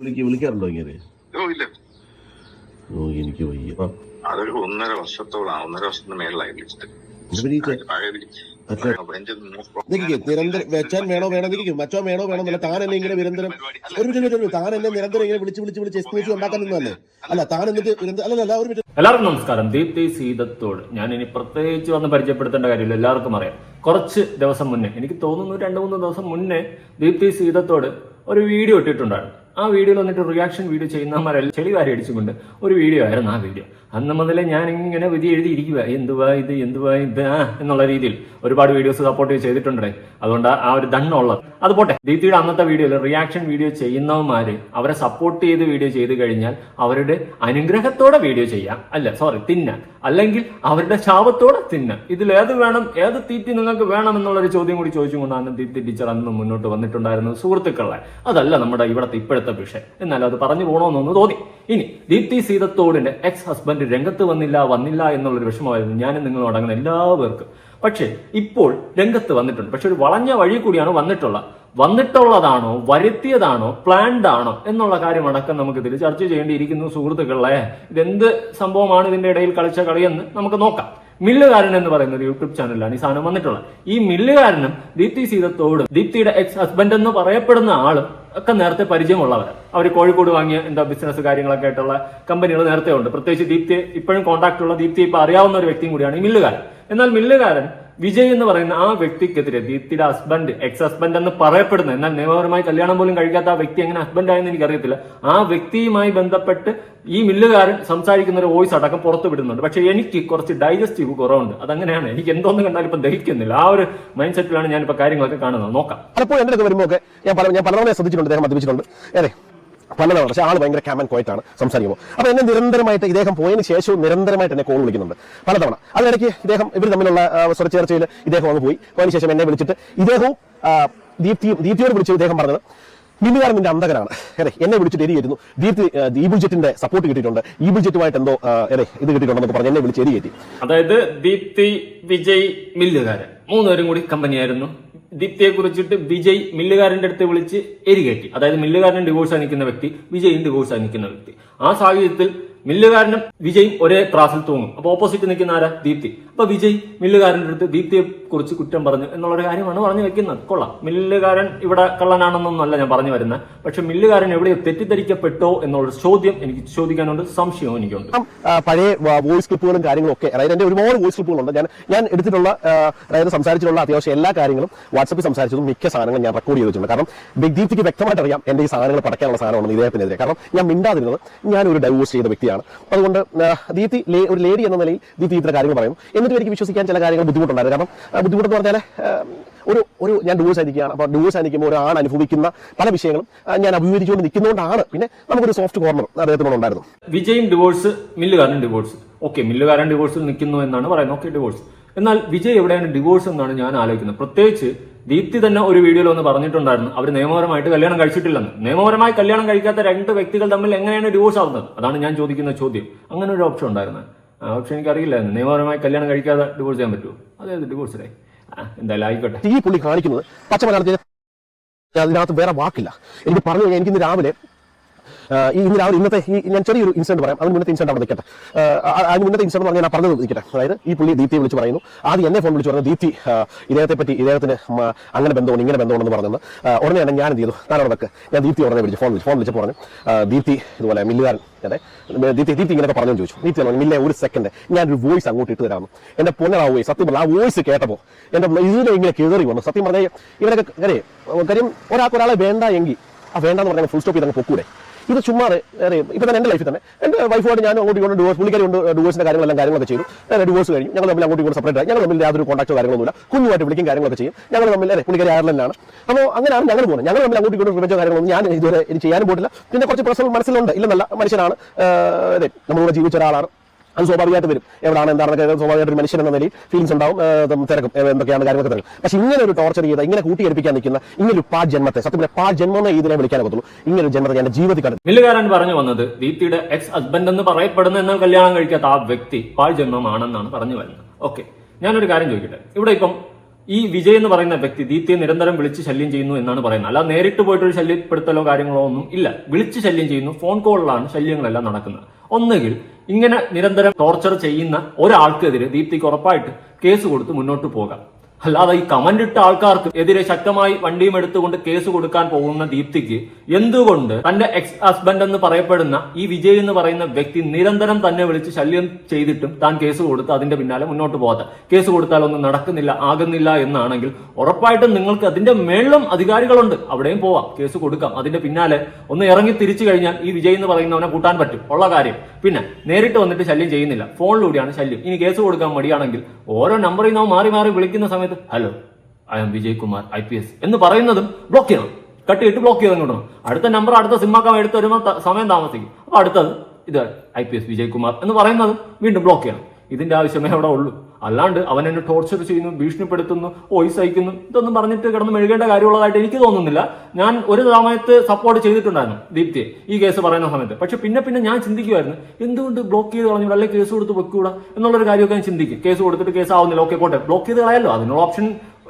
വിളിക്ക് വിളിക്കാറുണ്ടോ ഇങ്ങനെ? ഓ ഇല്ല. ഓ എനിക്ക് വയ്യ. ആ, അതൊരു ഒന്നര വർഷത്തോളാണ് ഒന്നര വർഷത്തിന് മേളിലായി വിളിച്ചിട്ട്. നിരന്തരം വെച്ചാൻ വേണോ വേണോ നിൽക്കും മച്ചോ വേണോ വേണോ എന്നല്ല താൻ എന്നെ ഇങ്ങനെ നിരന്തരം ഒരു മിനിറ്റ് ഒരു താൻ എന്നെ നിരന്തരം ഇങ്ങനെ വിളിച്ച് വിളിച്ച് വിളിച്ച് എക്സ്ക്ലൂസീവ് ഉണ്ടാക്കാൻ നിന്നല്ലേ അല്ല താൻ എന്നിട്ട് നിരന്തരം അല്ല അല്ല ഒരു മിനിറ്റ്. എല്ലാവർക്കും നമസ്കാരം. ദീപ്തി സീതത്തോട് ഞാൻ ഇനി പ്രത്യേകിച്ച് വന്ന് പരിചയപ്പെടുത്തേണ്ട കാര്യമില്ല. എല്ലാവർക്കും അറിയാം. കുറച്ച് ദിവസം മുന്നേ എനിക്ക് തോന്നുന്നു രണ്ട് മൂന്ന് ദിവസം മുന്നേ ദീപ്തി സീതത്തോട് ഒരു വീഡിയോ ഇട്ടിട്ടുണ്ടായിരുന്നു. ആ വീഡിയോയിൽ വന്നിട്ട് റിയാക്ഷൻ വീഡിയോ ചെയ്യുന്നവരെല്ലാം ചെളി വാരി അടിച്ചുകൊണ്ട് ഒരു വീഡിയോ ആയിരുന്നു ആ വീഡിയോ അന്ന് മുതലേ ഞാൻ ഇങ്ങനെ വിധി എഴുതിയിരിക്കുക എന്തുവാ ഇത്? എന്തുവാ ഇത്? ആ എന്നുള്ള രീതിയിൽ ഒരുപാട് വീഡിയോസ് സപ്പോർട്ട് ചെയ്തിട്ടുണ്ടേ. അതുകൊണ്ട് ആ ഒരു ദണ്ണുള്ളത് അത് പോട്ടെ. ദീപ്തിയുടെ അന്നത്തെ വീഡിയോയിൽ റിയാക്ഷൻ വീഡിയോ ചെയ്യുന്നവന്മാര് അവരെ സപ്പോർട്ട് ചെയ്ത് വീഡിയോ ചെയ്ത് കഴിഞ്ഞാൽ അവരുടെ അനുഗ്രഹത്തോടെ വീഡിയോ ചെയ്യാം. അല്ല സോറി തിന്ന. അല്ലെങ്കിൽ അവരുടെ ശാപത്തോടെ തിന്ന. ഇതിൽ ഏത് വേണം ഏത് തീറ്റി നിങ്ങൾക്ക് വേണം എന്നുള്ളൊരു ചോദ്യം കൂടി ചോദിച്ചുകൊണ്ടാണ് ദീപ്തി ടീച്ചർ അന്ന് മുന്നോട്ട് വന്നിട്ടുണ്ടായിരുന്നത്. സുഹൃത്തുക്കളെ അതല്ല നമ്മുടെ ഇവിടുത്തെ ഇപ്പോഴത്തെ വിഷയം എന്നാലും അത് പറഞ്ഞു പോകണമെന്നൊന്ന് തോന്നി. ഇനി ദീപ്തി സീതത്തോടിന്റെ എക്സ് ഹസ്ബൻഡ് രംഗത്ത് വന്നില്ല വന്നില്ല എന്നുള്ളൊരു വിഷമമായിരുന്നു ഞാനും നിങ്ങളും അടങ്ങുന്ന എല്ലാവർക്കും. പക്ഷേ ഇപ്പോൾ രംഗത്ത് വന്നിട്ടുണ്ട്. പക്ഷെ ഒരു വളഞ്ഞ വഴി കൂടിയാണ് വന്നിട്ടുള്ളത് വന്നിട്ടുള്ളതാണോ വരുത്തിയതാണോ പ്ലാൻഡ് ആണോ എന്നുള്ള കാര്യം അടക്കം നമുക്ക് ഇതിൽ ചർച്ച ചെയ്യേണ്ടിയിരിക്കുന്നു സുഹൃത്തുക്കളെ. ഇതെന്ത് സംഭവമാണ് ഇതിന്റെ ഇടയിൽ കളിച്ച കളിയെന്ന് നമുക്ക് നോക്കാം. മില്ലുകാരൻ എന്ന് പറയുന്ന ഒരു യൂട്യൂബ് ചാനലിലാണ് ഈ സാധനം വന്നിട്ടുള്ളത്. ഈ മില്ലുകാരനും ദീപ്തി സീതത്തോടും ദീപ്തിയുടെ എക്സ് ഹസ്ബൻഡ് എന്ന് പറയപ്പെടുന്ന ആളും ഒക്കെ നേരത്തെ പരിചയമുള്ളവർ അവർ കോഴിക്കോട് വാങ്ങിയ എന്താ ബിസിനസ് കാര്യങ്ങളൊക്കെ ആയിട്ടുള്ള കമ്പനികൾ നേരത്തെ ഉണ്ട്. പ്രത്യേകിച്ച് ദീപ്തി ഇപ്പോഴും കോൺടാക്ട് ഉള്ള ദീപ്തി ഇപ്പൊ അറിയാവുന്ന ഒരു വ്യക്തിയും കൂടിയാണ് ഈ മില്ലുകാരൻ. എന്നാൽ മില്ലുകാരൻ വിജയ് എന്ന് പറയുന്ന ആ വ്യക്തിക്കെതിരെ ദീപ്തിയുടെ ഹസ്ബൻഡ് എക്സ് ഹസ്ബൻഡ് എന്ന് പറയപ്പെടുന്നത് എന്നാൽ നിയമപരമായി കല്യാണം പോലും കഴിക്കാത്ത ആ വ്യക്തി എങ്ങനെ ഹസ്ബൻഡ് ആയെന്ന് എനിക്കറിയത്തില്ല. ആ വ്യക്തിയുമായി ബന്ധപ്പെട്ട് ഈ മില്ലുകാരൻ സംസാരിക്കുന്ന ഒരു വോയിസ് അടക്കം പുറത്തു വിടുന്നുണ്ട് പക്ഷെ എനിക്ക് കുറച്ച് ഡൈജസ്റ്റീവ് കുറവുണ്ട്. അതങ്ങനെയാണ്. എനിക്ക് എന്തോന്ന് കണ്ടാലും ഇപ്പം ദഹിക്കുന്നില്ല. ആ ഒരു മൈൻഡ് സെറ്റിലാണ് ഞാനിപ്പോൾ കാര്യങ്ങളൊക്കെ കാണുന്നത്. നോക്കാം. പലപ്പോഴും എന്റെ വരുമ്പോൾ ഞാൻ പല ഞാൻ പലതവണ ശ്രദ്ധിച്ചിട്ടുണ്ട് അദ്ദേഹം അതെ പലതവണ. പക്ഷേ ആൾ ഭയങ്കര ക്യാമൻ കോയറ്റാണ് സംസാരിക്കുമ്പോൾ. അപ്പോൾ എന്നെ നിരന്തരമായിട്ട് ഇദ്ദേഹം പോയതിന് ശേഷവും നിരന്തരമായിട്ട് എന്നെ കോൾ വിളിക്കുന്നുണ്ട്. പലതവണ. അതിനിടയ്ക്ക് ഇദ്ദേഹം ഇവർ തമ്മിലുള്ള സ്വരച്ചേർച്ചയിൽ ഇദ്ദേഹം അങ്ങ് പോയി. പോയതിന് ശേഷം എന്നെ വിളിച്ചിട്ട് ഇദ്ദേഹവും ദീപ്തിയും ദീപ്തിയോട് വിളിച്ച് ഇദ്ദേഹം പറഞ്ഞത് മിന്നുകാരൻ നിന്റെ അന്തകനാണ് അതെ എന്നെ വിളിച്ചിട്ട് എരിയായിരുന്നു ദീപ്തി ബുജറ്റിന്റെ സപ്പോർട്ട് കിട്ടിയിട്ടുണ്ട്. ഈ ബുജറ്റുമായിട്ട് എന്തോ അതെ ഇത് കിട്ടിയിട്ടുണ്ടെന്നൊക്കെ പറഞ്ഞ് എന്നെ വിളിച്ച് എരിയേറ്റി. അതായത് ദീപ്തി വിജയ് മില്ലുകാരൻ. മൂന്നുപേരും കൂടി കമ്പനിയായിരുന്നു ദീപ്തിയെ കുറിച്ചിട്ട് വിജയ് മില്ലുകാരന്റെ അടുത്ത് വിളിച്ച് എരികേറ്റി. അതായത് മില്ലുകാരൻ ഡിവോഴ്സ് നിൽക്കുന്ന വ്യക്തി വിജയും ഡിവോഴ്സ് നിൽക്കുന്ന വ്യക്തി. ആ സാഹചര്യത്തിൽ മില്ലുകാരനും വിജയും ഒരേ ക്ലാസ്സിൽ തൂങ്ങും. അപ്പൊ ഓപ്പോസിറ്റ് നിൽക്കുന്ന ആരാ? ദീപ്തി. അപ്പൊ വിജയ് മില്ലുകാരന്റെ അടുത്ത് ദീപ്തിയെ കുറിച്ച് കുറ്റം പറഞ്ഞു എന്നുള്ളൊരു കാര്യമാണ് പറഞ്ഞു വെക്കുന്നത്. കൊള്ളാം. മില്ലുകാരൻ ഇവിടെ കള്ളനാണെന്നൊന്നല്ല ഞാൻ പറഞ്ഞു വരുന്നത്. പക്ഷെ മില്ലുകാരൻ എവിടെയോ തെറ്റിദ്ധരിക്കപ്പെട്ടോ എന്നുള്ള ചോദ്യം എനിക്ക് ചോദിക്കാനുണ്ട് സംശയവും എനിക്കുണ്ട്. പഴയ വോയിസ് ക്ലിപ്പുകളും കാര്യങ്ങളും ഒക്കെ അതായത് എന്റെ ഒരുപാട് വോയിസ് ക്ലിപ്പുകളുണ്ട്. ഞാൻ ഞാൻ എടുത്തിട്ടുള്ള അതായത് സംസാരിച്ചിട്ടുള്ള അത്യാവശ്യം എല്ലാ കാര്യങ്ങളും വാട്സപ്പിൽ സംസാരിച്ചതും മിക്ക സാധനങ്ങളും ഞാൻ റെക്കോർഡ് ചെയ്തിട്ടുണ്ട്. കാരണം ബിഗ് ദീപ്തിക്ക് വ്യക്തമായിട്ട് അറിയാം എന്റെ ഈ സാധനങ്ങൾ പടക്കാനുള്ള സാധനമാണ് ഇദ്ദേഹത്തിനെതിരെ. കാരണം ഞാൻ മിണ്ടാതിരുന്നത് ഞാൻ ഒരു ഡൈവോഴ്സ് ചെയ്ത വ്യക്തിയാണ്. അതുകൊണ്ട് ദീപ്തി ഒരു ലേഡി എന്ന നിലയിൽ ദീപ്തി ഇത്ര കാര്യങ്ങൾ പറയും എന്നിട്ട് എനിക്ക് വിശ്വസിക്കാൻ ചില കാര്യങ്ങൾ ബുദ്ധിമുട്ടുണ്ടായിരുന്നു. കാരണം ബുദ്ധിമുട്ടെന്ന് പറഞ്ഞാൽ ഒരു ഒരു ഞാൻ ഡിവോഴ്സ് ആയിരിക്കുകയാണ് അപ്പോൾ ഡിവോഴ്സ് ആയിരിക്കുമ്പോൾ ഒരു ആൺ അനുഭവിക്കുന്ന പല വിഷയങ്ങളും ഞാൻ അഭിമുഖീകരിച്ചുകൊണ്ട് നിൽക്കുന്നതുകൊണ്ടാണ് പിന്നെ നമുക്കൊരു സോഫ്റ്റ് കോർണർ അദ്ദേഹത്തിനോട് ഉണ്ടായിരുന്നു വിജയും ഡിവോഴ്സ് മില്ലുകാരൻ ഡിവോഴ്സ് ഓക്കെ മില്ലുകാരൻ ഡിവോഴ്സിൽ നിൽക്കുന്നു എന്നാണ് പറയുന്നത്. ഓക്കെ ഡിവോഴ്സ് എന്നാൽ വിജയ് എവിടെയാണ് ഡിവോഴ്സ് എന്നാണ് ഞാൻ ആലോചിക്കുന്നത്. പ്രത്യേകിച്ച് ദീപ്തി തന്നെ ഒരു വീഡിയോയിൽ ഒന്ന് പറഞ്ഞിട്ടുണ്ടായിരുന്നു. അവർ നിയമപരമായിട്ട് കല്യാണം കഴിച്ചിട്ടില്ലെന്ന്. നിയമപരമായി കല്യാണം കഴിക്കാത്ത രണ്ട് വ്യക്തികൾ തമ്മിൽ എങ്ങനെയാണ് ഡിവോഴ്സ് ആവുന്നത്? അതാണ് ഞാൻ ചോദിക്കുന്ന ചോദ്യം. അങ്ങനെ ഒരു ഓപ്ഷൻ ഉണ്ടായിരുന്നു ആ ഓപ്ഷൻ എനിക്ക് അറിയില്ലായിരുന്നു നിയമപരമായി കല്യാണം കഴിക്കാതെ ഡിവോഴ്സ് ചെയ്യാൻ പറ്റുമോ? അതെ ഡിവോഴ്സ് അല്ലേ എന്തായാലും ആയിക്കോട്ടെ. ഈ പുള്ളി കാണിക്കുന്നത് പച്ച അതിനകത്ത് വേറെ വാക്കില്ല. എനിക്ക് പറഞ്ഞു കഴിഞ്ഞാൽ എനിക്ക് ഇന്ന് രാവിലെ ഈ ഇന്ന് രാവിലെ ഇന്നത്തെ ഈ ഞാൻ ചെറിയൊരു ഇൻസിഡന്റ് പറയാം. അതിന് മുന്നത്തെ ഇൻസിഡന്റ് അവിടെ നിൽക്കട്ടെ. അതിന് മുന്നത്തെ ഇൻസിഡന്റ് പറഞ്ഞാൽ ഞാൻ പറഞ്ഞത് നിൽക്കട്ടെ അതായത് ഈ പുള്ളി ദീപ്തി വിളിച്ച് പറയുന്നു. ആദ്യം എന്നെ ഫോൺ വിളിച്ച് പറഞ്ഞു ദീപ്തി ഇദ്ദേഹത്തെ പറ്റി ഇദ്ദേഹത്തിന് അങ്ങനെ ബന്ധമുണ്ട് ഇങ്ങനെ ബന്ധമുണ്ടെന്ന് പറഞ്ഞത് ഉടനെ തന്നെ ഞാൻ എന്ത് ചെയ്തു? ഞാൻ അവിടെ ഞാൻ ദീപ്തി ഉടനെ വിളിച്ചു ഫോൺ വിളിച്ചു ഫോൺ വിളിച്ച് പറഞ്ഞു ദീപ്തി ഇതുപോലെ മില്ലുകാരൻ അതെ ദീപ്തി ദീപ്തി ഇങ്ങനെ പറഞ്ഞു ചോദിച്ചു. ദീപ്തി പറഞ്ഞു ഇല്ലേ ഒരു സെക്കൻഡ് ഞാനൊരു വോയിസ് അങ്ങോട്ട് ഇട്ട് തരാമെന്ന്. എന്റെ പൊന്നർ ആ വോയിസ് സത്യം പറഞ്ഞാൽ ആ വോയിസ് കേട്ടപ്പോൾ എന്റെ ഇതിനെ ഇങ്ങനെ കയറി വന്നു. സത്യം പറഞ്ഞാൽ ഇവരൊക്കെ കാര്യം കാര്യം ഒരാൾക്ക് ഒരാളെ വേണ്ട എങ്കിൽ ആ വേണ്ടെന്ന് പറഞ്ഞാൽ ഫുൾ സ്റ്റോപ്പ് ചെയ്ത് അങ്ങ് പൊക്കൂടെ. ഇത് ചുമ്മാ ഇപ്പൊ തന്നെ എന്റെ ലൈഫിൽ തന്നെ. എന്റെ വൈഫുമായിട്ട് ഞാൻ അങ്ങോട്ട് ഇങ്ങോട്ട് ഡിവോഴ്സ് പുള്ളിക്കാരി കൊണ്ട് ഡിവോഴ്സിന്റെ കാര്യങ്ങളെല്ലാം കാര്യങ്ങളൊക്കെ ചെയ്തു. ഡിവോഴ്സ് കഴിഞ്ഞു. ഞങ്ങൾ തമ്മിൽ അങ്ങോട്ട് ഇങ്ങോട്ട് സെപ്പറേറ്റ് ആയി. ഞങ്ങൾ തമ്മിൽ യാതൊരു കോൺടാക്റ്റോ കാര്യങ്ങളൊന്നുമില്ല. കുഞ്ഞുമായിട്ട് വിളിക്കും കാര്യങ്ങളൊക്കെ ചെയ്യും. ഞങ്ങൾ തമ്മിൽ അതെ പുള്ളിക്കാരി അയർലൻഡാണ് അപ്പോൾ അങ്ങനെയാണ് ഞങ്ങൾ പോകുന്നത്. ഞങ്ങൾ തമ്മിൽ അങ്ങോട്ട് ഇങ്ങോട്ട് റിവെഞ്ചോ കാര്യങ്ങളൊന്നും ഞാൻ ഇതുവരെ ചെയ്യാനും പോയിട്ടില്ല. പിന്നെ കുറച്ച് പ്രശ്നങ്ങൾ മനസ്സിലുണ്ട്. ഇല്ലെന്നല്ല മനുഷ്യനാണ്. അതെ നമ്മളിവിടെ ജീവിച്ച ഒരാളാണ്. അത് സ്വാഭാവികമായിട്ട് വരും. എവിടെയാണ് എന്താണെന്നൊക്കെ സ്വാഭാവികമായിട്ട് ഒരു മനുഷ്യൻ എന്ന നിലയിൽ ഫീലിംഗ്സ് ഉണ്ടാവും. തിരക്കും. എന്തൊക്കെയാണ് കാര്യങ്ങളൊക്കെ തിരക്കും. പക്ഷെ ഇങ്ങനെ ഒരു ടോർച്ചർ ചെയ്ത ഇങ്ങനെ കൂട്ടിയെടുപ്പിക്കാൻ നിൽക്കുന്ന ഇങ്ങനെ ഒരു പാ ജന്മത്തെ സത്യം പാ ജന്മം ഇതിനെ വിളിക്കാൻ പറ്റുള്ളൂ ഇങ്ങനെ ഒരു ജന്മത്തെ എന്റെ ജീവിതത്തിൽ കണ്ടു മില്ലുകാരൻ പറഞ്ഞു വന്നത് ദീപ്തിയുടെ എക്സ് ഹസ്ബൻഡ് എന്ന് പറയപ്പെടുന്ന എന്നാൽ കല്യാണം കഴിക്കാത്ത ആ വ്യക്തി പാൽ ജന്മമാണെന്നാണ് പറഞ്ഞു വരുന്നത്. ഓക്കെ ഞാനൊരു കാര്യം ചോദിക്കട്ടെ. ഇവിടെ ഇപ്പം ഈ വിജയ് എന്ന് പറയുന്ന വ്യക്തി ദീപ്തിയെ നിരന്തരം വിളിച്ച് ശല്യം ചെയ്യുന്നു എന്നാണ് പറയുന്നത്. അല്ല നേരിട്ട് പോയിട്ടൊരു ശല്യപ്പെടുത്തലോ കാര്യങ്ങളോ ഒന്നും ഇല്ല. വിളിച്ച് ശല്യം ചെയ്യുന്നു ഫോൺ കോളിലാണ് ശല്യങ്ങളെല്ലാം നടക്കുന്നത്. ഒന്നുകിൽ ഇങ്ങനെ നിരന്തരം ടോർച്ചർ ചെയ്യുന്ന ഒരാൾക്കെതിരെ ദീപ്തിക്ക് ഉറപ്പായിട്ട് കേസ് കൊടുത്ത് മുന്നോട്ട് പോകാം. അല്ലാതെ ഈ കമന്റ് ഇട്ട ആൾക്കാർക്ക് എതിരെ ശക്തമായി വണ്ടിയും എടുത്തുകൊണ്ട് കേസ് കൊടുക്കാൻ പോകുന്ന ദീപ്തിക്ക് എന്തുകൊണ്ട് തന്റെ എക്സ് ഹസ്ബൻഡ് എന്ന് പറയപ്പെടുന്ന ഈ വിജയ് എന്ന് പറയുന്ന വ്യക്തി നിരന്തരം തന്നെ വിളിച്ച് ശല്യം ചെയ്തിട്ടും താൻ കേസ് കൊടുത്ത് അതിന്റെ പിന്നാലെ മുന്നോട്ട് പോകാത്ത. കേസ് കൊടുത്താൽ ഒന്നും നടക്കുന്നില്ല ആകുന്നില്ല എന്നാണെങ്കിൽ ഉറപ്പായിട്ടും നിങ്ങൾക്ക് അതിന്റെ മേളിലും അധികാരികളുണ്ട്. അവിടെയും പോവാം കേസ് കൊടുക്കാം. അതിന്റെ പിന്നാലെ ഒന്ന് ഇറങ്ങി തിരിച്ചു കഴിഞ്ഞാൽ ഈ വിജയ് എന്ന് പറയുന്നവനെ കൂട്ടാൻ പറ്റും. ഉള്ള കാര്യം. പിന്നെ നേരിട്ട് വന്നിട്ട് ശല്യം ചെയ്യുന്നില്ല. ഫോണിലൂടെയാണ് ശല്യം. ഇനി കേസ് കൊടുക്കാൻ മടിയാണെങ്കിൽ ഓരോ നമ്പറിൽ നിന്ന് മാറി മാറി വിളിക്കുന്ന സമയത്ത് hello I'm Vijay Kumar I P S എന്ന് പറയുന്നതും ബ്ലോക്ക് ചെയ്യണം. കട്ട് ചെയ്തിട്ട് ബ്ലോക്ക് ചെയ്ത് കൊണ്ടു അടുത്ത നമ്പർ അടുത്ത സിമ്മാക്കാൻ എടുത്ത് വരുമ്പോൾ സമയം താമസിക്കും. അപ്പൊ അടുത്തത് ഇത് I P S Vijay Kumar എന്ന് പറയുന്നതും വീണ്ടും ബ്ലോക്ക് ചെയ്യണം. ഇതിന്റെ ആവശ്യമേ അവിടെ ഉള്ളൂ. അല്ലാണ്ട് അവൻ എന്നെ ടോർച്ചർ ചെയ്യുന്നു ഭീഷണിപ്പെടുത്തുന്നു വോയിസ് അയക്കുന്നു. ഇതൊന്നും പറഞ്ഞിട്ട് കിടന്ന് മെഴുകേണ്ട കാര്യമുള്ളതായിട്ട് എനിക്ക് തോന്നുന്നില്ല. ഞാൻ ഒരു സമയത്ത് സപ്പോർട്ട് ചെയ്തിട്ടുണ്ടായിരുന്നു ദീപ്തിയെ ഈ കേസ് പറയുന്ന സമയത്ത്. പക്ഷെ പിന്നെ പിന്നെ ഞാൻ ചിന്തിക്കുമായിരുന്നു എന്തുകൊണ്ട് ബ്ലോക്ക് ചെയ്ത് കളഞ്ഞു അല്ലെങ്കിൽ കേസ് കൊടുത്ത് വെക്കൂടാ? എന്നുള്ളൊരു കാര്യമൊക്കെ ഞാൻ ചിന്തിക്കും. കേസ് കൊടുത്തിട്ട് കേസ് ആവുന്നില്ല. ഓക്കെ പോട്ടെ. ബ്ലോക്ക് ചെയ്ത് കളയല്ലോ. അതിനുള്ള ഓപ്ഷൻ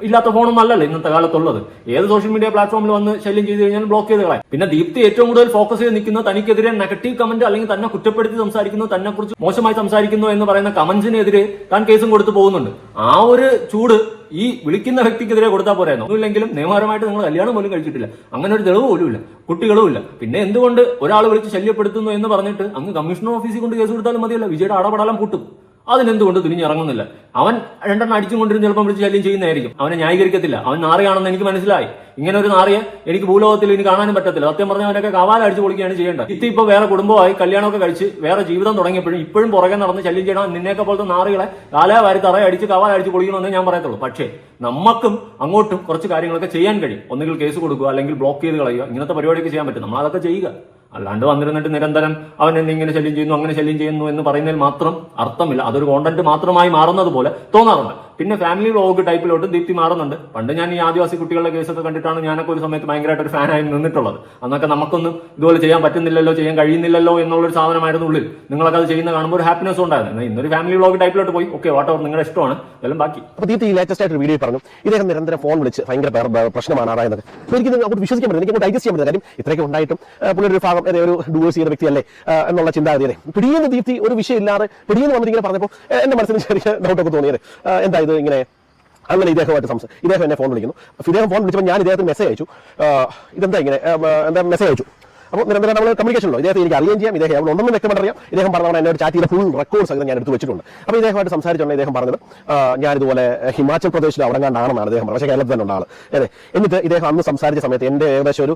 ഇല്ലാത്ത ഫോണൊന്നും അല്ലല്ലോ ഇന്നത്തെ കാലത്തുള്ളത്. ഏത് സോഷ്യൽ മീഡിയ പ്ലാറ്റ്ഫോമിൽ വന്ന് ശല്യം ചെയ്ത് കഴിഞ്ഞാൽ ബ്ലോക്ക് ചെയ്ത് കളയാം. പിന്നെ ദീപ്തി ഏറ്റവും കൂടുതൽ ഫോക്കസ് ചെയ്ത് നിൽക്കുന്ന തനിക്കെതിരെ നെഗറ്റീവ് കമന്റ് അല്ലെങ്കിൽ തന്നെ കുറ്റപ്പെടുത്തി സംസാരിക്കുന്നു തന്നെ കുറിച്ച് മോശമായി സംസാരിക്കുന്നു എന്ന് പറയുന്ന കമന്റ്സിനെതിരെ താൻ കേസും കൊടുത്തു പോകുന്നുണ്ട്. ആ ഒരു ചൂട് ഈ വിളിക്കുന്ന വ്യക്തിക്കെതിരെ കൊടുത്താൽ പോരായിരുന്നു. ഒന്നുമില്ലെങ്കിലും നിയമപരമായിട്ട് നിങ്ങൾ കല്യാണം പോലും കഴിച്ചിട്ടില്ല. അങ്ങനെ ഒരു തെളിവ് പോലും ഇല്ല കുട്ടികളും ഇല്ല. പിന്നെ എന്തുകൊണ്ട് ഒരാൾ വിളിച്ച് ശല്യപ്പെടുത്തുന്നു എന്ന് പറഞ്ഞിട്ട് അങ്ങ് കമ്മീഷണർ ഓഫീസിൽ കൊണ്ട് കേസ് കൊടുത്താലും മതിയല്ല. വിജയുടെ അടപടലം പൂട്ടും. അതിനെന്തുകൊണ്ട് തുനിഞ്ഞിറങ്ങുന്നില്ല അവൻ രണ്ടെണ്ണം അടിച്ചുകൊണ്ടിരുന്ന ചിലപ്പം വിളിച്ച് ശല്യം ചെയ്യുന്നതായിരിക്കും. അവനെ ന്യായീകരിക്കത്തില്ല. അവൻ നാറിയാണെന്ന് എനിക്ക് മനസ്സിലായി. ഇങ്ങനെ ഒരു നാറിയെ എനിക്ക് ഭൂലോകത്തിൽ ഇനി കാണാനും പറ്റത്തില്ല. സത്യം പറഞ്ഞ അവനൊക്കെ കവാല അടിച്ചു പൊളിക്കുകയാണ് ചെയ്യേണ്ടത്. ഇത് ഇപ്പൊ വേറെ കുടുംബമായി കല്യാണമൊക്കെ കഴിച്ച് വേറെ ജീവിതം തുടങ്ങിയപ്പോഴും ഇപ്പോഴും പുറകെ നടന്ന് ശല്യം ചെയ്യണം നിന്നെയൊക്കെ പോലത്തെ നാറികളെ കാലാ വാരി തറ അടിച്ച് കവാല അടിച്ച് പൊളിക്കണമെന്ന് ഞാൻ പറയത്തുള്ളൂ. പക്ഷേ നമുക്കും അങ്ങോട്ടും കുറച്ച് കാര്യങ്ങളൊക്കെ ചെയ്യാൻ കഴിയും. ഒന്നുകിൽ കേസ് കൊടുക്കുക അല്ലെങ്കിൽ ബ്ലോക്ക് ചെയ്ത് കളയുക. ഇങ്ങനത്തെ പരിപാടിയൊക്കെ ചെയ്യാൻ പറ്റും. നമ്മൾ അതൊക്കെ ചെയ്യുക. അല്ലാണ്ട് വന്നിരുന്നിട്ട് നിരന്തരം അവൻ എന്നെ ഇങ്ങനെ ശല്യം ചെയ്യുന്നു അങ്ങനെ ശല്യം ചെയ്യുന്നു എന്ന് പറയുന്നതിൽ മാത്രം അർത്ഥമില്ല. അതൊരു കോണ്ടന്റ് മാത്രമായി മാറുന്നത് പോലെ തോന്നാറുണ്ട്. പിന്നെ ഫാമിലി വ്ളോഗ് ടൈപ്പിലോട്ട് ദീപ്തി മാറുന്നുണ്ട്. പണ്ട് ഞാൻ ഈ ആദിവാസി കുട്ടികളുടെ കേസൊക്കെ കണ്ടിട്ടാണ് ഞാനൊക്കെ ഒരു സമയത്ത് ഭയങ്കരമായിട്ട് ഒരു ഫാനായി നിന്നിട്ടുള്ളത്. അന്നൊക്കെ നമുക്കൊന്നും ഇതുപോലെ ചെയ്യാൻ പറ്റുന്നില്ലല്ലോ ചെയ്യാൻ കഴിയുന്നില്ലല്ലോ എന്നുള്ളൊരു സാധനമായിരുന്നു ഉള്ളിൽ. നിങ്ങളൊക്കെ അത് ചെയ്യുന്ന കാണുമ്പോൾ ഒരു ഹാപ്പിനെസ് ഉണ്ടായിരുന്നു. ഇന്നൊരു ഫാമിലി വ്ളോഗ് ടൈപ്പിലോട്ട് പോയി. ഓക്കെ വാട്ട് നിങ്ങളുടെ ഇഷ്ടമാണ്. എല്ലാം ബാക്കി. അപ്പൊ ദീപ്തി ലേറ്റസ്റ്റ് ആയിട്ട് വീഡിയോ പറഞ്ഞു ഇദ്ദേഹം നിരന്തരം ഫോൺ വിളിച്ച് ഭയങ്കര പ്രശ്നമാണ് അതായത് എനിക്ക് അങ്ങോട്ട് വിശ്വസിക്കാൻ പറ്റില്ല എനിക്ക് ഡൈജസ്റ്റ് ചെയ്യാൻ പറ്റില്ല. കാര്യം ഇത്രയൊക്കെ ഉണ്ടായിട്ടും പുള്ളി ഒരു ഭാഗം ഒരു ഡൂവേഴ്സ് ചെയ്യുന്ന വ്യക്തിയല്ലേ എന്നുള്ള ചിന്താഗതിയെ പിടിയുന്ന ദീപ്തി ഒരു വിഷയമില്ലാതെ പിടിയെന്ന് വന്നിട്ട് ഇങ്ങനെ പറഞ്ഞപ്പോൾ എന്റെ മനസ്സിന് ചെറിയ ഡൗട്ടൊക്കെ തോന്നിയത്. എന്തായത് ഇങ്ങനെ അങ്ങനെ ഇദ്ദേഹമായിട്ട് സംസാരിച്ചു ഇദ്ദേഹം എന്നെ ഫോൺ വിളിക്കുന്നു. ഇദ്ദേഹം ഫോൺ വിളിച്ചപ്പോൾ ഞാൻ ഇദ്ദേഹത്തിന് മെസ്സേജ് അയച്ചു. ഇതെന്താ ഇങ്ങനെ? എന്താ മെസ്സേജ് അയച്ചു? അപ്പോൾ നിരന്തരം നമ്മൾ കമ്മ്യൂണിക്കേഷൻ ഉള്ളൂ ഇദ്ദേഹത്തെ എനിക്ക് അറിയാൻ ചെയ്യാം. ഇദ്ദേഹം അവിടെ ഉണ്ടെന്ന് വ്യക്തമായിട്ട് അറിയാം. ഇദ്ദേഹം പറഞ്ഞ എന്നോട് ചാറ്റ് ചെയ്ത ഫുൾ റെക്കോർഡ്സ് ഒക്കെ ഞാൻ എടുത്ത് വെച്ചിട്ടുണ്ട്. അപ്പോൾ ഇദ്ദേഹമായിട്ട് സംസാരിച്ചുകൊണ്ട് ഇദ്ദേഹം പറഞ്ഞത് ഞാനിതുപോലെ ഹിമാചൽ പ്രദേശിൽ അവിടെ കണ്ടാണെന്നാണ് ഇദ്ദേഹം പറഞ്ഞത്. പക്ഷേ കേരളത്തിൽ തന്നെ ഉണ്ടാണ് അതെ. എന്നിട്ട് ഇദ്ദേഹം അന്ന് സംസാരിച്ച സമയത്ത് എന്റെ ഏകദേശം ഒരു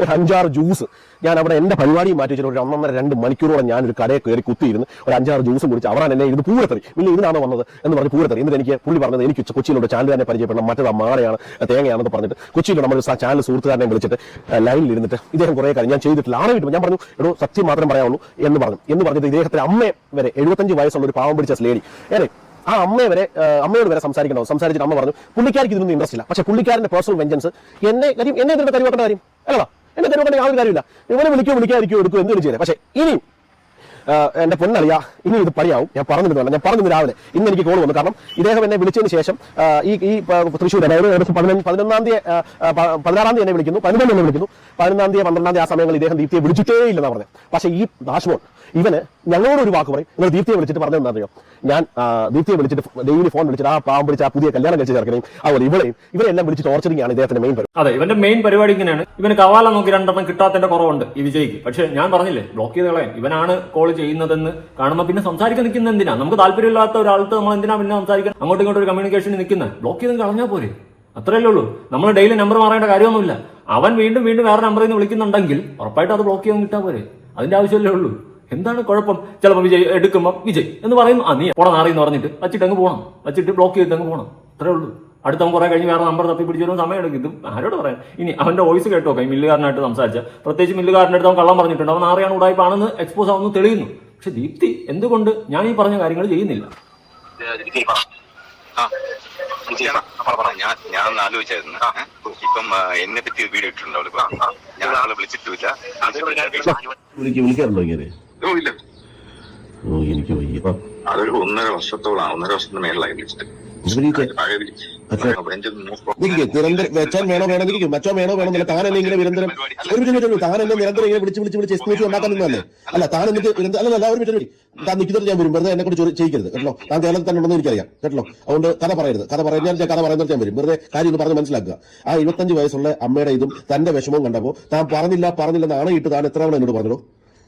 ഒരു അഞ്ചാറ് ജ്യൂസ് ഞാൻ അവിടെ എന്റെ പരിപാടി മാറ്റി വെച്ചിട്ട് ഒരു ഒന്നൊന്നര രണ്ട് മണിക്കൂറോളം ഞാൻ ഒരു കടയിൽ കയറി കുത്തിയിരുന്ന് ഒരു അഞ്ചാറ് ജ്യൂസും കുടിച്ച് അവരാണ് എന്നെ ഇത് പൂരത്തറി. പിന്നെ ഇതിനാണ് വന്നത് എന്ന് പറഞ്ഞ് പൂരത്തറി. എന്നിട്ട് എനിക്ക് പുള്ളി പറഞ്ഞത് എനിക്ക് കൊച്ചിയിലുള്ള ചാനൽ തന്നെ പരിചയപ്പെടണം. മറ്റേത് മാടയാണ് തേങ്ങയാണെന്ന് പറഞ്ഞിട്ട് കൊച്ചിയിലൂടെ നമ്മൾ ചാനൽ സുഹൃത്തുക്കാരനെ വിളിച്ചിട്ട് ലൈനിൽ ഇരുന്നിട്ട് ഇദ്ദേഹം കുറേ കാര്യം ഞാൻ ചെയ്തിട്ടില്ല. ആളെ കിട്ടും ഞാൻ പറഞ്ഞു എടോ സത്യം മാത്രം പറയാവുള്ളൂ എന്ന് പറഞ്ഞു. എന്ന് പറഞ്ഞിട്ട് ഇദ്ദേഹത്തിന്റെ അമ്മയെ വരെ എഴുപത്തഞ്ച് വയസ്സുള്ള ഒരു പാവം പിടിച്ച ലേഡി. ഏറെ ആ അമ്മയെ വരെ അമ്മയോട് വരെ സംസാരിക്കണോ? സംസാരിച്ചിട്ട് അമ്മ പറഞ്ഞു പുള്ളിക്കാർക്ക് ഇതിനൊന്നും ഇൻട്രസ്റ്റ് ഇല്ല. പക്ഷേ പുള്ളിക്കാരന്റെ പേഴ്സണൽ വെഞ്ചൻസ് എന്നെ കാര്യം എന്നെ കരുവാക്കേണ്ട കാര്യം. അല്ലടാ എന്നെ കരുവാക്കേണ്ട യാതൊരു കാര്യമില്ല ഇവനെ വിളിക്കോ വിളിക്കാതിരിക്കോ എടുക്കോ എന്ത് ചെയ്തേ പക്ഷേ ഇനിയും എന്റെ പൊന്നളിയ ഇനി ഇത് പണിയാവും. ഞാൻ പറഞ്ഞിരുന്നല്ല ഞാൻ പറഞ്ഞു രാവിലെ. ഇന്ന് എനിക്ക് കോൾ വന്നു. കാരണം ഇദ്ദേഹം എന്നെ വിളിച്ചതിന് ശേഷം ഈ ഈ തൃശ്ശൂർ അതായത് ഏകദേശം പതിനഞ്ച് പതിനൊന്നാം തീയതി പതിനാറാം തീയതി എന്നെ വിളിക്കുന്നു പതിനൊന്നാം എന്നെ വിളിക്കുന്നു. പതിനൊന്നാം തീയതി പന്ത്രണ്ടാം തീയതി ആ സമയങ്ങളിൽ ഇദ്ദേഹം ദീപ്തിയെ വിളിച്ചിട്ടേ ഇല്ലെന്നാണ് പറഞ്ഞത്. പക്ഷേ ഈ ദാഷ്മോൻ ഇവന് ഞങ്ങളോട് ഒരു വാക്ക് പറയും. നിങ്ങൾ ദീപ്തിയെ വിളിച്ചിട്ട് പറഞ്ഞത് എന്താ ഞാൻ ദീപ്തിയെ വിളിച്ചിട്ട് ഡെയിലി ഫോൺ വിളിച്ചിട്ട് ആ പാവം പിടിച്ച ആ പുതിയ കല്യാണം കഴിച്ച് ചേർക്കണേയും അതുപോലെ ഇവളെയും ഇവരെല്ലാം വിളിച്ച് ടോർച്ചറിംഗ് ആണ് ഇദ്ദേഹത്തിന്റെ മെയിൻ പരിപാടി. അതെ ഇവന്റെ മെയിൻ പരിപാടി ഇങ്ങനെയാണ്. ഇവന് കവാല നോക്കി രണ്ടെണ്ണം കിട്ടാത്തതിന്റെ കുറവുണ്ട് ഈ വിജയ്ക്ക്. പക്ഷെ ഞാൻ പറഞ്ഞില്ലേ ബ്ലോക്ക് ചെയ്ത് കളയാൻ. ഇവനാണ് കോൾ ചെയ്യുന്നതെന്ന് കാണുമ്പോൾ പിന്നെ സംസാരിക്കാൻ നിൽക്കുന്ന എന്തിനാ? നമുക്ക് താല്പര്യമില്ലാത്ത ഒരാൾക്ക് നമ്മൾ എന്തിനാ പിന്നെ സംസാരിക്കാൻ? അങ്ങോട്ടും ഇങ്ങോട്ടും ഒരു കമ്മ്യൂണിക്കേഷൻ നിൽക്കുന്നത് ബ്ലോക്ക് ചെയ്ത് കളഞ്ഞാൽ പോരെ. അത്രയല്ലേ ഉള്ളൂ. നമ്മൾ ഡെയിലി നമ്പർ മാറേണ്ട കാര്യമൊന്നുമില്ല. അവൻ വീണ്ടും വീണ്ടും വേറെ നമ്പറിൽ നിന്ന് വിളിക്കുന്നുണ്ടെങ്കിൽ ഉറപ്പായിട്ട് അത് ബ്ലോക്ക് ചെയ്യാൻ കിട്ടാൻ പോരെ. അതിന്റെ ആവശ്യമല്ലേ ഉള്ളൂ. എന്താണ് കുഴപ്പം? ചിലപ്പോൾ വിജയ് എടുക്കുമ്പോൾ വിജയ് എന്ന് പറയും ആ നീ പോടാ നാറി എന്ന് പറഞ്ഞിട്ട് വച്ചിട്ട് അങ്ങ് പോകണം വച്ചിട്ട് ബ്ലോക്ക് ചെയ്തിട്ട് അങ്ങ് പോകണം അത്രേ ഉള്ളൂ. അടുത്ത കുറെ കഴിഞ്ഞ് വേറെ നമ്പർ തപ്പി പിടിച്ചു വരുമ്പോൾ സമയം എടുക്കും. ഇത് ആരോട് പറയാൻ? ഇനി അവന്റെ വോയിസ് കേട്ടോ ഈ മില്ലുകാരനായിട്ട് സംസാരിച്ച. പ്രത്യേകിച്ച് മില്ലുകാരന്റെ അടുത്ത് അവൻ കള്ളം പറഞ്ഞിട്ടുണ്ട്. അവൻ ആറിയാണ് ഉടായ്പാണെന്ന് എക്സ്പോസ് ആവുന്നു തെളിയുന്നു. പക്ഷെ ദീപ്തി എന്തുകൊണ്ട് ഞാൻ ഈ പറഞ്ഞ കാര്യങ്ങൾ ചെയ്യുന്നില്ല? ആ. ഞാൻ ഞാൻ ആലോചിച്ചായിരുന്നു? ഇപ്പം എന്നെ പറ്റി വീഡിയോ ഇട്ടിട്ടുണ്ട് അവളിപ്പോ ഞാൻ ആളെ വിളിച്ചിട്ടില്ല വിളിക്കും വിളിക്കാറുണ്ടോ ഇങ്ങനെ? ഓ ഇല്ല. ഓ എനിക്ക് വയ്യ. അതൊരു ഒന്നര വർഷത്തോളം ഒന്നര വർഷത്തിന് മേളിലായി വിളിച്ചിട്ട്. വെച്ചാൻ വേണോ വേണോ മച്ചോ വേണോ വേണോ എന്നല്ല താൻ ഇങ്ങനെ നിരന്തരം ഒരു മിനിറ്റ് എന്നെ നിരന്തരം ഇങ്ങനെ വിളിച്ച് വിളിച്ച് വിളിച്ച് എക്സ്ക്ലൂസീവ് ഉണ്ടാക്കാൻ നിന്നല്ലേ അല്ല താൻ എന്നിട്ട് നിരന്തരം- അല്ല അല്ല ഒരു മിനിറ്റ് താൻ നിൽക്കുന്നത് ഞാൻ വരും. വെറുതെ എന്നെ കൊണ്ട് ചെയ്യിക്കരുത്. കേട്ടോ? താൻ കേരളത്തിൽ തന്നെ ഉണ്ടെന്ന് എനിക്കറിയാം. കേട്ടോ? അതുകൊണ്ട് കഥ പറയരുത്. കഥ പറയുന്ന ഞാൻ കഥ പറയുന്നത് ഞാൻ വരും. വെറുതെ കാര്യം ഒന്ന് പറഞ്ഞ് മനസ്സിലാക്കുക. ആ ഇരുപത്തഞ്ച് വയസ്സുള്ള അമ്മയുടെ ഇതും തന്റെ വിഷമവും കണ്ടപ്പോ താൻ പറഞ്ഞില്ല പറഞ്ഞില്ല നാണെ ഇട്ട് താൻ എത്ര തവണ എന്നോട് പറഞ്ഞോ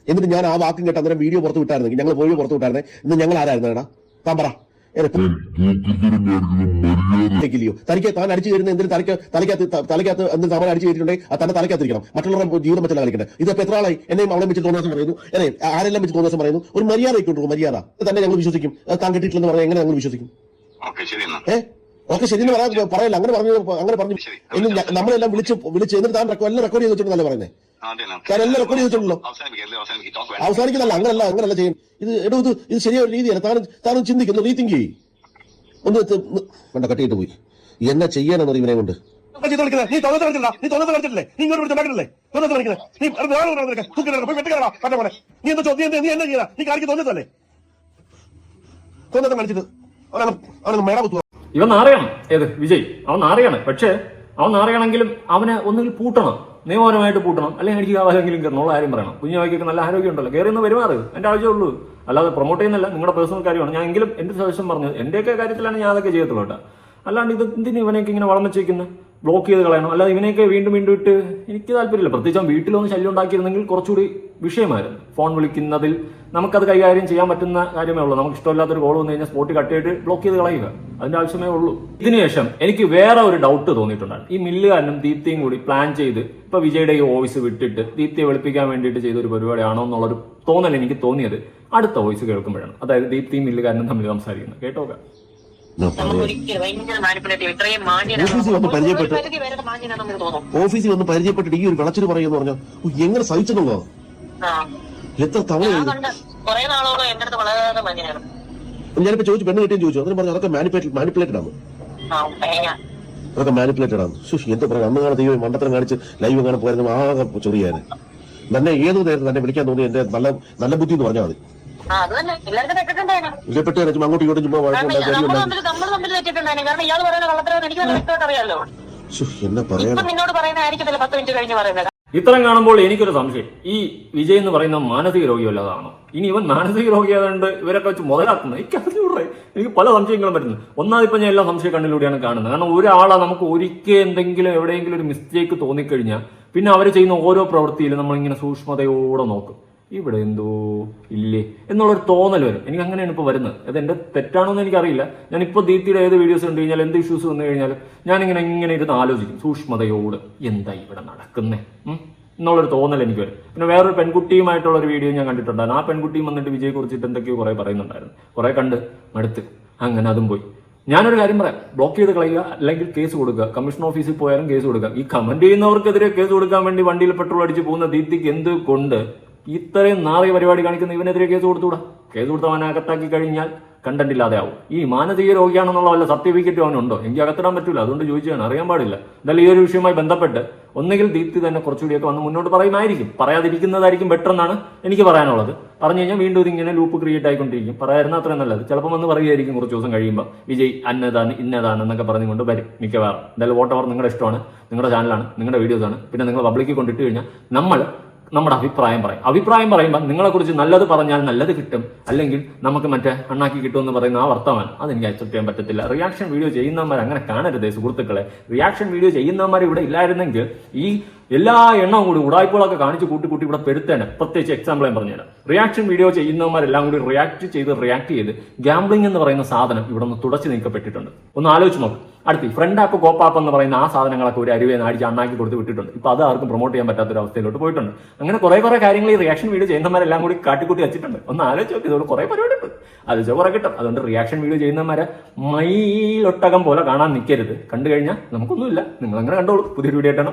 എന്നിട്ട് ഞാൻ ആ വാക്കും കേട്ട് അന്നേരം വീഡിയോ പുറത്തു വിട്ടായിരുന്നെങ്കിൽ ഞങ്ങൾ പോയി പുറത്തു വിട്ടായിരുന്നെ. ഇന്ന് ഞങ്ങൾ ആരായിരുന്നു എടാ? താൻ പറ. ില്ലയോ തനിക്ക് താൻ അടിച്ചു കയറുന്ന എന്തിനും തലയ്ക്ക് തലയ്ക്കകത്ത് തലക്കകത്ത് തലയ്ക്കകത്ത് എന്തിനും താൻ അടിച്ചു കയറ്റിട്ടുണ്ടെങ്കിൽ ആ തന്നെ തലയ്ക്കകത്തിരിക്കണം മറ്റുള്ളവരുടെ ജീവിതം വെച്ചാൽ കളിക്കട്ടെ ഇതിപ്പോ എത്ര ആളായി? എന്നെയും അവളെ വെച്ച് തോന്നിയാസം പറയുന്നു. എന്നെ ആരെല്ലാം വെച്ച് തോന്നിയാസം പറയുന്നു? ഒരു മര്യാദ ഇട്ടുണ്ടോ മര്യാദ. ഇത് തന്നെ ഞങ്ങൾ വിശ്വസിക്കും. താൻ കിട്ടിയിട്ടില്ലെന്ന് പറഞ്ഞാൽ എങ്ങനെ ഞങ്ങൾ വിശ്വസിക്കും? ഓക്കെ ശരി എന്നാ. ഏ? ഓക്കെ ശരിയെന്ന് പറയാൻ പറയല്ല. അങ്ങനെ പറഞ്ഞു അങ്ങനെ പറഞ്ഞു നമ്മളെല്ലാം വിളിച്ച് വിളിച്ച് എന്നിട്ട് താൻ റെക്കോർഡ് എല്ലാം റെക്കോർഡ് ചെയ്ത് വെച്ചിട്ടുണ്ടല്ലേ പറയുന്നത് എല്ലാം റെക്കോർഡ് ചെയ്തിട്ടുണ്ടല്ലോ അവസാനിക്കുന്നല്ല അങ്ങനല്ല അങ്ങനല്ല ചെയ്യും. ഇത് എടോ ഇത് ഇത് ശരിയായ ഒരു രീതിയല്ല. താൻ താനും ചിന്തിക്കുന്നു. റീതിങ്ക് ചെയ്യും. ഒന്ന് വേണ്ട കട്ടിയിട്ട് പോയി. എന്നെ ചെയ്യാനെന്ന് ഇവനെ കൊണ്ട്. നീ നീ നീ ഇങ്ങോട്ട് വിളിച്ചുണ്ടാക്കില്ലേ തോന്നത്ത് കളിക്കുന്നത് നീ പോയി. പോലെ. നീ എന്താ ചോദ്യം നീ എന്താ ചെയ്യാ നീ കാണിക്ക് തോന്നത്തല്ലേ? തോന്നത്ത് കളിച്ചിട്ട് അവനൊന്ന് അവനൊന്ന് മേട കുത്തുക ഇവൻ നാറിയാണ്. ഏത്? വിജയ്. അവൻ നാറിയാണ്. പക്ഷേ അവൻ നാറിയാണെങ്കിലും അവന് ഒന്നുകിൽ പൂട്ടണം. നിയമപരമായിട്ട് പൂട്ടണം. അല്ലെങ്കിൽ എനിക്ക് ആരെങ്കിലും കയറണം. കാര്യം പറയണം. കുഞ്ഞുവായിക്കൊക്കെ നല്ല ആരോഗ്യം ഉണ്ടല്ലോ. കയറി ഒന്ന് വരുമാറ് എന്റെ ആവശ്യമുള്ളൂ അല്ലാതെ പ്രൊമോട്ട് ചെയ്യുന്നില്ല നിങ്ങളുടെ പേഴ്സണൽ കാര്യമാണ്. ഞാൻ എങ്കിലും എന്റെ സജഷൻ പറഞ്ഞത്. എന്റെയൊക്കെ കാര്യത്തിലാണ് ഞാൻ അതൊക്കെ ചെയ്യത്തുള്ളൂ കേട്ടോ. അല്ലാണ്ട് ഇത് എന്തിനു ഇവനെയൊക്കെ ഇങ്ങനെ വളർന്നു വെച്ചേക്കുന്നത് ബ്ലോക്ക് ചെയ്ത് കളയണം. അല്ലാതെ ഇവനെയൊക്കെ വീണ്ടും വീണ്ടും ഇട്ട് എനിക്ക് താല്പര്യമില്ല. പ്രത്യേകിച്ച് വീട്ടിലൊന്ന് ശല്യം ഉണ്ടാക്കിയിരുന്നെങ്കിൽ കുറച്ചുകൂടി വിഷയമായിരുന്നു. ഫോൺ വിളിക്കുന്നതിൽ നമുക്കത് കൈകാര്യം ചെയ്യാൻ പറ്റുന്ന കാര്യമേ ഉള്ളൂ. നമുക്ക് ഇഷ്ടമില്ലാത്തൊരു കോൾ വന്നു കഴിഞ്ഞാൽ സ്പോട്ട് കട്ട് ബ്ലോക്ക് ചെയ്ത് കളയുക. അതിന്റെ ആവശ്യമേ ഉള്ളൂ. ഇതിനുശേഷം എനിക്ക് വേറെ ഒരു ഡൗട്ട് തോന്നിയിട്ടുണ്ടാണ് ഈ മില്ലുകാരനും ദീപ്തിയും കൂടി പ്ലാൻ ചെയ്ത് ഇപ്പൊ വിജയുടെ ഈ വോയിസ് വിട്ടിട്ട് ദീപ്തിയെ വെളുപ്പിക്കാൻ വേണ്ടിയിട്ട് ചെയ്ത ഒരു പരിപാടിയാണോ എന്നുള്ളൊരു തോന്നൽ എനിക്ക് തോന്നിയത് അടുത്ത വോയിസ് കേൾക്കുമ്പോഴാണ്. അതായത് ദീപ്തിയും മില്ലുകാരനും തമ്മിൽ സംസാരിക്കുന്നത്. കേട്ടോക്കാം ഓഫീസിൽ വന്ന് പരിചയപ്പെട്ടിട്ട് ഈ ഒരു വിളച്ചിന് പറയുമെന്ന് പറഞ്ഞോ എങ്ങനെ സഹിച്ചെന്നുള്ളോ? എത്ര തവണ ഞാനിപ്പോ ചോദിച്ചു പെണ്ണ് കിട്ടിയും ചോദിച്ചു. അതിന് പറഞ്ഞു അതൊക്കെ മാനിപ്പുലേറ്റ് മാനിപ്പുലേറ്റഡ് ആണ് അതൊക്കെ മാനിപ്പുലേറ്റഡ് ആണ് ശുഷി എന്താ പറയാ? അന്ന് കാണാൻ ദൈവം മണ്ടത്തരം കാണിച്ച് ലൈവ് കാണാൻ പോയിരുന്നു ആകെ ചൊറിയാന് തന്നെ ഏത് നേരത്തെ തന്നെ വിളിക്കാൻ തോന്നി എന്റെ നല്ല നല്ല ബുദ്ധി എന്ന് പറഞ്ഞാൽ മതി. ഇതിൽപ്പെട്ട് ചുമ്മാ അങ്ങോട്ടും ഇങ്ങോട്ടും ചുമ്മാ വഴക്കുണ്ടാക്കി ഇത്തരം കാണുമ്പോൾ എനിക്കൊരു സംശയം. ഈ വിജയ് എന്ന് പറയുന്ന മാനസിക രോഗി വല്ലതാണോ? ഇനി ഇവൻ മാനസിക രോഗിയായതുകൊണ്ട് ഇവരൊക്കെ വെച്ച് മുതലാക്കുന്നത് എനിക്ക് അറിഞ്ഞൂടെ എനിക്ക് പല സംശയങ്ങളും പറ്റുന്നു ഒന്നാമത് ഇപ്പൊ ഞാൻ എല്ലാ സംശയ കണ്ണിലൂടെയാണ് കാണുന്നത്. കാരണം ഒരാളെ നമുക്ക് ഒരിക്കൽ എന്തെങ്കിലും എവിടെയെങ്കിലും ഒരു മിസ്റ്റേക്ക് തോന്നിക്കഴിഞ്ഞാൽ പിന്നെ അവർ ചെയ്യുന്ന ഓരോ പ്രവൃത്തിയിലും നമ്മളിങ്ങനെ സൂക്ഷ്മതയോടെ നോക്കും. ഇവിടെ എന്തോ ഇല്ലേ എന്നുള്ളൊരു തോന്നൽ വരും. എനിക്ക് അങ്ങനെയാണ് ഇപ്പോൾ വരുന്നത്. അത് എന്റെ തെറ്റാണോ എന്ന് എനിക്കറിയില്ല. ഞാൻ ദീപ്തിയുടെ ഏത് വീഡിയോസ് കണ്ടു കഴിഞ്ഞാൽ എന്ത് ഇഷ്യൂസ് വന്നു കഴിഞ്ഞാൽ ഞാനിങ്ങനെ ഇങ്ങനെ ഇരുന്ന് ആലോചിക്കും. സൂക്ഷ്മതയോട് എന്താ ഇവിടെ നടക്കുന്നേ? എന്നുള്ളൊരു തോന്നൽ എനിക്ക് വരും. പിന്നെ വേറൊരു പെൺകുട്ടിയുമായിട്ടുള്ള ഒരു വീഡിയോ ഞാൻ കണ്ടിട്ടുണ്ടായിരുന്നു. ആ പെൺകുട്ടിയും വന്നിട്ട് വിജയെ കുറിച്ചിട്ട് എന്തൊക്കെയോ കുറേ പറയുന്നുണ്ടായിരുന്നു. കുറേ കണ്ട് മടുത്ത്. അങ്ങനെ അതും പോയി. ഞാനൊരു കാര്യം പറയാം. ബ്ലോക്ക് ചെയ്ത് കളയുക അല്ലെങ്കിൽ കേസ് കൊടുക്കുക. കമ്മീഷൻ ഓഫീസിൽ പോയാലും കേസ് കൊടുക്കുക. ഈ കമന്റ് ചെയ്യുന്നവർക്കെതിരെ കേസ് കൊടുക്കാൻ വേണ്ടി വണ്ടിയിൽ പെട്രോൾ അടിച്ച് പോകുന്ന ദീപ്തിക്ക് എന്ത് കൊണ്ട് ഇത്രയും നാളെ പരിപാടി കാണിക്കുന്ന ഇവനെതിരെ കേസ് കൊടുത്തുകൂടാ കേസ് കൊടുത്ത് അവനെ അകത്താക്കി കഴിഞ്ഞാൽ കണ്ടന്റ് ഇല്ലാതെ ആവും ഈ മാനസിക രോഗിയാണെന്നുള്ള വല്ല സർട്ടിഫിക്കറ്റും അവനുണ്ടോ? എനിക്ക് അകത്തിടാൻ പറ്റില്ല അതുകൊണ്ട് ചോദിച്ചാണ് അറിയാൻ പാടില്ല. എന്തായാലും ഈ ഒരു വിഷയവുമായി ബന്ധപ്പെട്ട് ഒന്നുകിൽ ദീപ്തി തന്നെ കുറച്ചുകൂടിയൊക്കെ വന്ന് മുന്നോട്ട് പറയുമായിരിക്കും. പറയാതിരിക്കുന്നതായിരിക്കും ബെറ്റർ എന്നാണ് എനിക്ക് പറയാനുള്ളത്. പറഞ്ഞു കഴിഞ്ഞാൽ വീണ്ടും ഇതിങ്ങനെ ലൂപ്പ് ക്രിയേറ്റ് ആയിക്കൊണ്ടിരിക്കും. പറയായിരുന്ന അത്രയും നല്ലത്. ചിലപ്പോൾ വന്ന് പറയുമായിരിക്കും കുറച്ച് ദിവസം കഴിയുമ്പോൾ വിജയ് അന്നതാണ് ഇന്നതാണ് എന്നൊക്കെ പറഞ്ഞുകൊണ്ട് വരും മിക്കവാറും. എന്തായാലും വോട്ടവർ നിങ്ങളുടെ ഇഷ്ടമാണ് നിങ്ങളുടെ ചാനലാണ് നിങ്ങളുടെ വീഡിയോസാണ് പിന്നെ നിങ്ങൾ പബ്ലിക്കിൽ കൊണ്ടിട്ട് കഴിഞ്ഞാൽ നമ്മൾ നമ്മുടെ അഭിപ്രായം പറയും. അഭിപ്രായം പറയുമ്പോൾ നിങ്ങളെ കുറിച്ച് നല്ലത് പറഞ്ഞാൽ നല്ലത് കിട്ടും. അല്ലെങ്കിൽ നമുക്ക് മറ്റേ അണ്ണാക്കി കിട്ടും എന്ന് പറയുന്ന ആ വർത്തമാനം. അതെനിക്ക് അക്സെപ്റ്റ് ചെയ്യാൻ പറ്റത്തില്ല. റിയാക്ഷൻ വീഡിയോ ചെയ്യുന്നവന്മാർ അങ്ങനെ കാണരുത് സുഹൃത്തുക്കളെ. റിയാക്ഷൻ വീഡിയോ ചെയ്യുന്നവന്മാർ ഇവിടെ ഇല്ലായിരുന്നെങ്കിൽ ഈ എല്ലാ എണ്ണവും കൂടി ഉടായ്പകളൊക്കെ കാണിച്ച് കൂട്ടി കൂട്ടി ഇവിടെ പെരുത്തേനെ പ്രത്യേകിച്ച് എക്സാമ്പിൾ ഞാൻ പറഞ്ഞു തരാം റിയാക്ഷൻ വീഡിയോ ചെയ്യുന്നവന്മാരെല്ലാം കൂടി റിയാക്ട് ചെയ്ത് റിയാക്ട് ചെയ്ത് ഗാംബ്ലിംഗ് എന്ന് പറയുന്ന സാധനം ഇവിടെ നിന്ന് തുടച്ചു നീക്കപ്പെട്ടിട്ടുണ്ട്. ഒന്ന് ആലോചിച്ച് നോക്ക്. അടുത്ത് ഈ ഫ്രണ്ട് ആപ്പ് കോപ്പ് ആപ്പ് എന്ന് പറയുന്ന ആ സാധനങ്ങളൊക്കെ ഒരു അരുവേ നാടിച്ച് അണ്ണാക്കി കൊടുത്ത് വിട്ടിട്ടുണ്ട്. ഇപ്പൊ അത് ആർക്കും പ്രൊമോട്ട് ചെയ്യാൻ പറ്റാത്ത ഒരു അവസ്ഥയിലോട്ട് പോയിട്ടുണ്ട്. അങ്ങനെ കുറെ കുറെ കാര്യങ്ങൾ ഈ റിയാക്ഷൻ വീഡിയോ ചെയ്യുന്നവരെല്ലാം കൂടി കാട്ടിക്കൂട്ടി വെച്ചിട്ടുണ്ട്. ഒന്ന് ആലോചിച്ച് നോക്കി ഇതോട് കുറെ പരിപാടി ഉണ്ട് ആലോചിച്ചാൽ കുറെ കിട്ടും. അതുകൊണ്ട് റിയാക്ഷൻ വീഡിയോ ചെയ്യുന്നവരെ മയിലൊട്ടകം പോലെ കാണാൻ നിൽക്കരുത് കണ്ടു കഴിഞ്ഞാൽ നമുക്കൊന്നുമില്ല. നിങ്ങൾ അങ്ങനെ കണ്ടോളൂ. പുതിയൊരു വീഡിയോ ആയിട്ടാണ്